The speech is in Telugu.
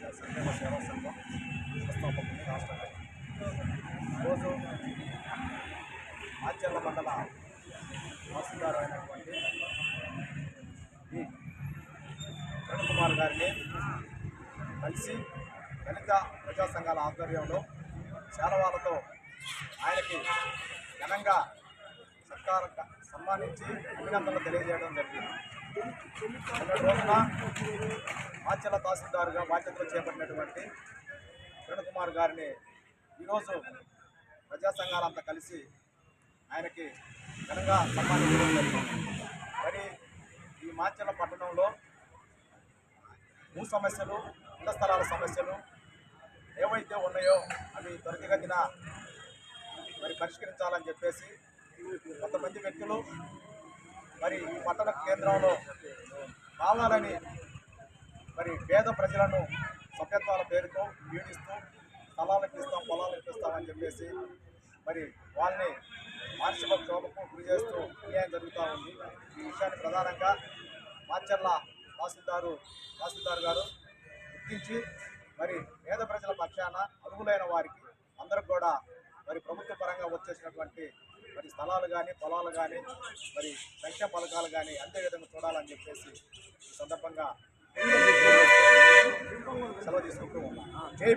రోజు సేవా సంఘం సంస్థాపకులు రాష్ట్రంలో ఈరోజు ఆచరణ మండల తహసీల్దారు అయినటువంటి కిరణ్ కుమార్ గారిని కలిసి దళిత ప్రజా సంఘాల ఆధ్వర్యంలో చేరవాళ్ళతో ఆయనకి ఘనంగా సత్కారం సన్మానించి అభినందనలు తెలియజేయడం జరిగింది రోజున మాచల తహసీల్దారుగా బాధ్యతలు చేపట్టినటువంటి కిరణ్కుమార్ గారిని ఈరోజు ప్రజా సంఘాలంతా కలిసి ఆయనకి ఘనంగా సన్మానించడం మరి ఈ మాచల పట్టణంలో భూ సమస్యలు ఇళ్ళ స్థలాల సమస్యలు ఏవైతే ఉన్నాయో అవి త్వరితగతిన మరి పరిష్కరించాలని చెప్పేసి కొంతమంది వ్యక్తులు మరి ఈ పట్టణ కేంద్రంలో కావాలని మరి పేద ప్రజలను సభ్యత్వాల పేరుతో పీడిస్తూ స్థలాలకు ఇస్తాం పొలాలకు ఇస్తామని చెప్పేసి మరి వాళ్ళని మానసిక క్షోభకు గురి చేస్తూ అన్యాయం జరుగుతూ ఉంది. ఈ విషయాన్ని ప్రధానంగా మాచర్ల తహసీల్దారు తహసీల్దార్ గారు గుర్తించి మరి పేద ప్రజల పక్షాన అర్హులైన వారికి అందరికి కూడా మరి ప్రభుత్వ పరంగా వచ్చేసినటువంటి మరి స్థలాలు కానీ పొలాలు కానీ మరి సంక్షేమ పథకాలు కానీ అందే విధంగా చూడాలని చెప్పేసి ఈ సందర్భంగా సెలవు తీసుకుంటూ ఉన్నాను జై